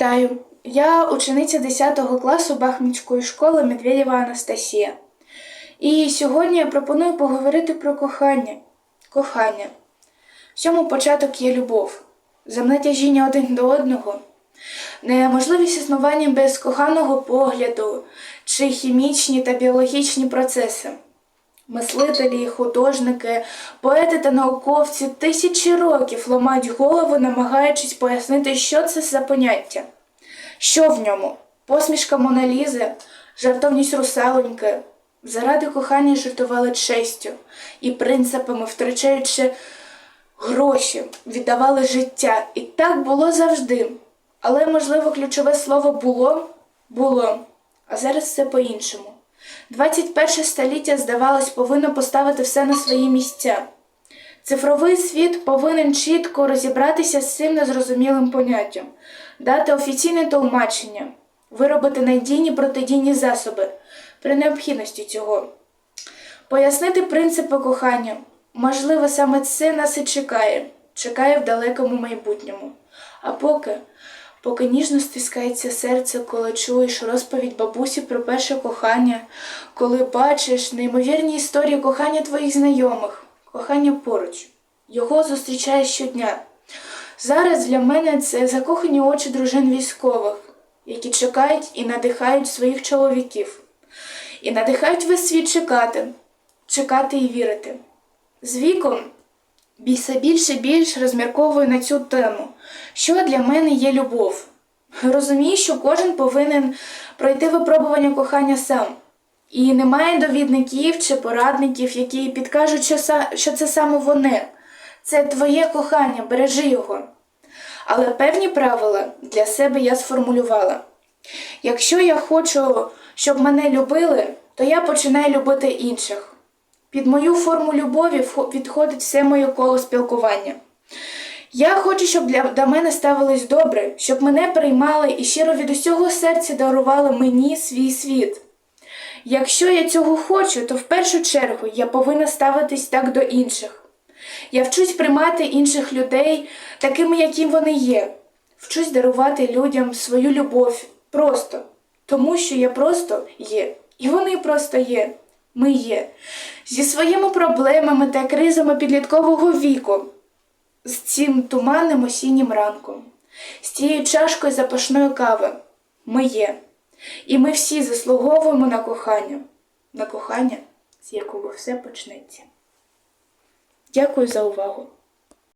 Вітаю! Я учениця 10 класу Бахмутської школи Медведєва Анастасія. І сьогодні я пропоную поговорити про кохання. Кохання. Всьому початок є любов, земне тяжіння один до одного, неможливість існування без коханого погляду чи хімічні та біологічні процеси. Мислителі, художники, поети та науковці тисячі років ламають голову, намагаючись пояснити, що це за поняття. Що в ньому? Посмішка Моналізи, жартовність русалоньки. Заради кохання жартували честю і принципами, втрачаючи гроші, віддавали життя. І так було завжди. Але, можливо, ключове слово було було, а зараз все по-іншому. 21 століття, здавалось, повинно поставити все на свої місця. Цифровий світ повинен чітко розібратися з цим незрозумілим поняттям, дати офіційне тлумачення, виробити надійні протидійні засоби при необхідності цього, пояснити принципи кохання. Можливо, саме це нас і чекає, чекає в далекому майбутньому. А поки, поки ніжно стискається серце, коли чуєш розповідь бабусі про перше кохання, коли бачиш неймовірні історії кохання твоїх знайомих, кохання поруч, його зустрічаєш щодня. Зараз для мене це закохані очі дружин військових, які чекають і надихають своїх чоловіків, і надихають весь світ чекати, чекати і вірити. З віком все більше і більше розмірковую на цю тему, що для мене є любов. Розумію, що кожен повинен пройти випробування кохання сам. І немає довідників чи порадників, які підкажуть, що це саме вони. Це твоє кохання, бережи його. Але певні правила для себе я сформулювала. Якщо я хочу, щоб мене любили, то я починаю любити інших. Під мою форму любові відходить все моє коло спілкування. Я хочу, щоб для, до мене ставились добре, щоб мене приймали і щиро від усього серця дарували мені свій світ. Якщо я цього хочу, то в першу чергу я повинна ставитись так до інших. Я вчусь приймати інших людей такими, яким вони є. Вчусь дарувати людям свою любов просто, тому що я просто є. І вони просто є. Ми є. Зі своїми проблемами та кризами підліткового віку, з цим туманним осіннім ранком, з тією чашкою запашної кави. Ми є. І ми всі заслуговуємо на кохання, на кохання, з якого все почнеться. Дякую за увагу.